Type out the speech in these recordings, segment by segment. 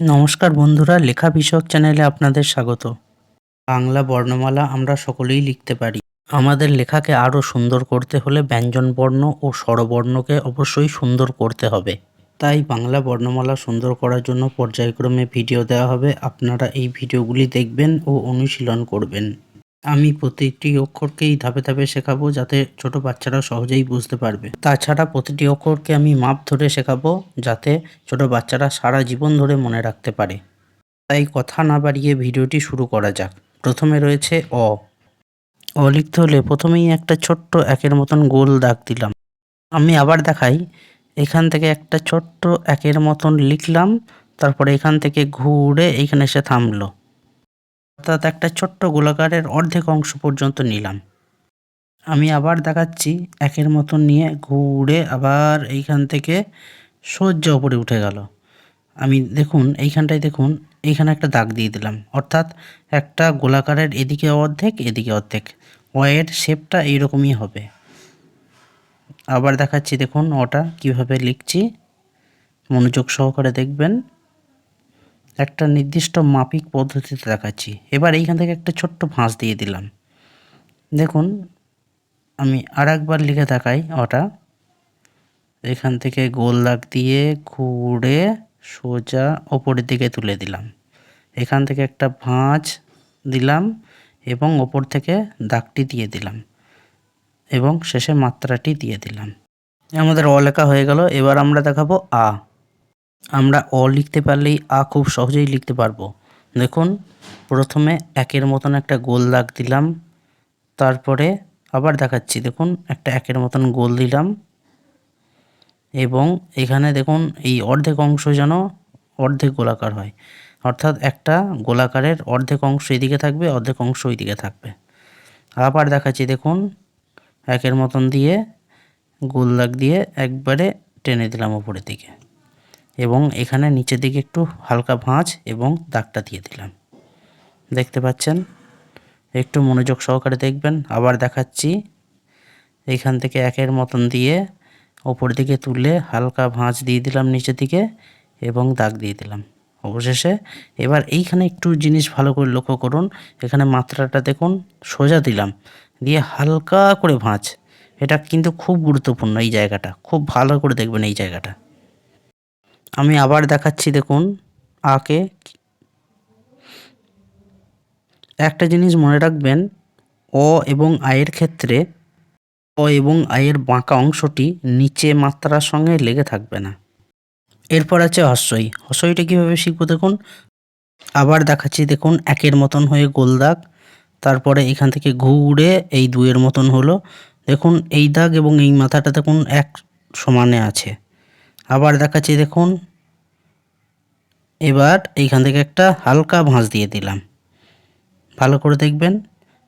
নমস্কার বন্ধুরা, লেখা বিষয়ক চ্যানেলে আপনাদের স্বাগত। বাংলা বর্ণমালা আমরা সকলেই লিখতে পারি। আমাদের লেখাকে আরও সুন্দর করতে হলে ব্যঞ্জন বর্ণ ও স্বরবর্ণকে অবশ্যই সুন্দর করতে হবে। তাই বাংলা বর্ণমালা সুন্দর করার জন্য পর্যায়ক্রমে ভিডিও দেওয়া হবে। আপনারা এই ভিডিওগুলি দেখবেন ও অনুশীলন করবেন। আমি প্রতিটি অক্ষরকেই ধাপে ধাপে শেখাবো যাতে ছোট বাচ্চারা সহজেই বুঝতে পারবে। তাছাড়া প্রতিটি অক্ষরকে আমি মাপ ধরে শেখাবো যাতে ছোট বাচ্চারা সারা জীবন ধরে মনে রাখতে পারে। তাই কথা না বাড়িয়ে ভিডিওটি শুরু করা যাক। প্রথমে রয়েছে অ। অ লিখতে হলে প্রথমেই একটা ছোট্ট একের মতন গোল দাগ দিলাম। আমি আবার দেখাই। এখান থেকে একটা ছোট্ট একের মতন লিখলাম, তারপরে এখান থেকে ঘুরে এইখানে এসে থামলো। অর্থাৎ একটা ছোট্ট গোলাকারের অর্ধেক অংশ পর্যন্ত নিলাম। আমি আবার দেখাচ্ছি, একের মতন নিয়ে ঘুরে আবার এইখান থেকে সোজা উপরে উঠে গেল। আমি দেখুন, এইখানটায় দেখুন এইখানে একটা দাগ দিয়ে দিলাম। অর্থাৎ একটা গোলাকারের এদিকে অর্ধেক এদিকে অর্ধেক। ওয়ের শেপটা এইরকমই হবে। আবার দেখাচ্ছি, দেখুন, ওটা কীভাবে লিখছি। মনোযোগ সহকারে দেখবেন। একটা নির্দিষ্ট মাপিক পদ্ধতিতে দেখাচ্ছি। এবার এইখান থেকে একটা ছোট্ট ভাঁজ দিয়ে দিলাম। দেখুন, আমি আর একবার লিখে দেখাই ওটা। এখান থেকে গোল দাগ দিয়ে ঘুরে সোজা ওপরের দিকে তুলে দিলাম। এখান থেকে একটা ভাঁজ দিলাম এবং ওপর থেকে দাগটি দিয়ে দিলাম এবং শেষে মাত্রাটি দিয়ে দিলাম। আমাদের অ লেখা হয়ে গেল। এবার আমরা দেখাবো আ। আমরা অ লিখতে পারলেই আ খুব সহজেই লিখতে পারব। দেখুন, প্রথমে একের মতন একটা গোল দাগ দিলাম, তারপরে আবার দেখাচ্ছি, দেখুন, একটা একের মতন গোল দিলাম। এবং এখানে দেখুন, এই অর্ধেক অংশ যেন অর্ধেক গোলাকার হয়। অর্থাৎ একটা গোলাকারের অর্ধেক অংশ এদিকে থাকবে, অর্ধেক অংশ ওইদিকে থাকবে। আবার দেখাচ্ছি, দেখুন, একের মতন দিয়ে গোল দাগ দিয়ে একবারে টেনে দিলাম ওপরের দিকে। এবং এখানে নিচের দিকে একটু হালকা ভাঁজ এবং দাগটা দিয়ে দিলাম। দেখতে পাচ্ছেন? একটু মনোযোগ সহকারে দেখবেন। আবার দেখাচ্ছি। এইখান থেকে একের মতন দিয়ে ওপর দিকে তুলে হালকা ভাঁজ দিয়ে দিলাম নিচের দিকে এবং দাগ দিয়ে দিলাম। অবশেষে এবার এইখানে একটু জিনিস ভালো করে লক্ষ্য করুন। এখানে মাত্রাটা দেখুন, সোজা দিলাম। দিয়ে হালকা করে ভাঁজ। এটা কিন্তু খুব গুরুত্বপূর্ণ এই জায়গাটা। খুব ভালো করে দেখবেন এই জায়গাটা। আমি আবার দেখাচ্ছি দেখুন, আকে। একটা জিনিস মনে রাখবেন, অ এবং আয়ের ক্ষেত্রে অ এবং আয়ের বাঁকা অংশটি নিচে মাত্রার সঙ্গে লেগে থাকবে না। এরপর আছে হস্যই। হস্যইটা কীভাবে শিখব দেখুন? আবার দেখাচ্ছি দেখুন, একের মতন হয়ে গোল দাগ, তারপরে এখান থেকে ঘুরে এই দুয়ের মতন হলো। দেখুন, এই দাগ এবং এই মাথাটা দেখুন এক সমানে আছে। আবার দেখাচ্ছি, দেখুন। এবার এইখান থেকে একটা হালকা ভাঁজ দিয়ে দিলাম। ভালো করে দেখবেন।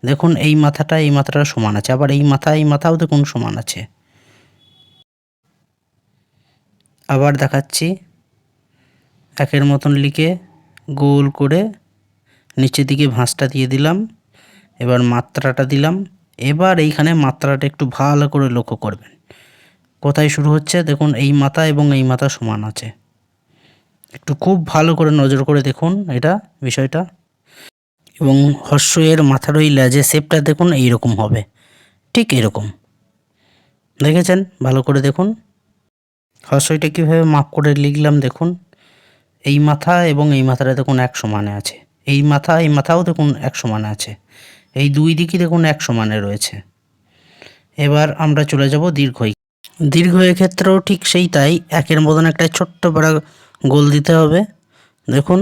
দেখুন, এই মাথাটা এই মাথাটা সমান আছে। আবার এই মাথা, এই মাথাও দেখুন সমান আছে। আবার দেখাচ্ছি, একের মতন লিখে গোল করে নিচের দিকে ভাঁজটা দিয়ে দিলাম। এবার মাত্রাটা দিলাম। এবার এইখানে মাত্রাটা একটু ভালো করে লক্ষ্য করবেন। কোথায় শুরু হচ্ছে? দেখুন, এই মাথা এবং এই মাথা সমান আছে। একটু খুব ভালো করে নজর করে দেখুন এটা, বিষয়টা। এবং হর্ষ এর মাথার ওই লেজে শেপটা দেখুন, এইরকম হবে। ঠিক এরকম। দেখেছেন? ভালো করে দেখুন। হর্ষইটা কীভাবে মাপ করে লিখলাম দেখুন। এই মাথা এবং এই মাথাটা দেখুন এক সমানে আছে। এই মাথা, এই মাথাও দেখুন এক সমানে আছে। এই দুই দিকই দেখুন এক সমানে রয়েছে। এবার আমরা চলে যাব দীর্ঘই দীর্ঘয়ের ক্ষেত্রেও ঠিক সেই তাই। একের মতন একটা ছোট্ট পাড়া গোল দিতে হবে। দেখুন,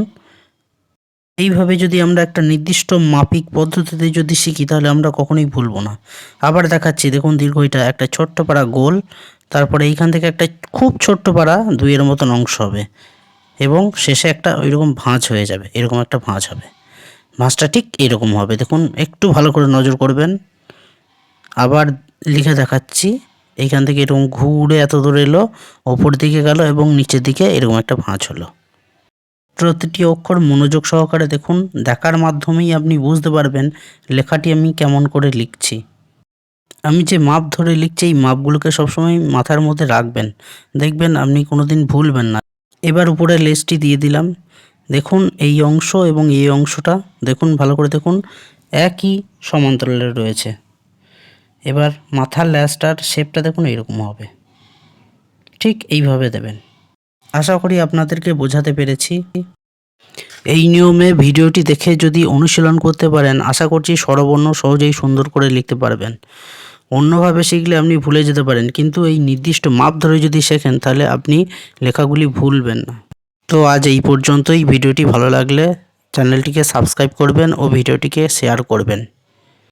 এইভাবে যদি আমরা একটা নির্দিষ্ট মাপিক পদ্ধতিতে যদি শিখি, তাহলে আমরা কখনোই ভুলবো না। আবার দেখাচ্ছি, দেখুন দীর্ঘ এটা একটা ছোট্ট পাড়া গোল, তারপরে এইখান থেকে একটা খুব ছোট্ট পাড়া দুইয়ের মতন অংশ হবে এবং শেষে একটা ওইরকম ভাঁজ হয়ে যাবে, এরকম একটা ভাঁজ হবে। ভাঁজটা ঠিক এরকম হবে। দেখুন, একটু ভালো করে নজর করবেন। আবার লিখে দেখাচ্ছি। এইখান থেকে এরকম ঘুরে এত দূর এলো, ওপর দিকে গেল এবং নিচের দিকে এরকম একটা ভাঁজ হলো। প্রতিটি অক্ষর মনোযোগ সহকারে দেখুন, দেখার মাধ্যমেই আপনি বুঝতে পারবেন লেখাটি আমি কেমন করে লিখছি। আমি যে মাপ ধরে লিখছি, এই মাপগুলোকে সবসময় মাথার মধ্যে রাখবেন। দেখবেন আপনি কোনো দিন ভুলবেন না। এবার উপরে লেসটি দিয়ে দিলাম। দেখুন, এই অংশ এবং এই অংশটা, দেখুন, ভালো করে দেখুন, একই সমান্তরালে রয়েছে। এবার মাথার ল্যাসটার শেপটা দেখুন এরকম হবে। ঠিক এইভাবে দেবেন। আশা করি আপনাদেরকে বোঝাতে পেরেছি। এই নিয়মে ভিডিওটি দেখে যদি অনুশীলন করতে পারেন, আশা করছি স্বরবর্ণ সহজেই সুন্দর করে লিখতে পারবেন। অন্যভাবে শিখলে আপনি ভুলে যেতে পারেন, কিন্তু এই নির্দিষ্ট মাপ ধরে যদি শেখেন, তাহলে আপনি লেখাগুলি ভুলবেন না। তো আজ এই পর্যন্তই। ভিডিওটি ভালো লাগলে চ্যানেলটিকে সাবস্ক্রাইব করবেন ও ভিডিওটিকে শেয়ার করবেন।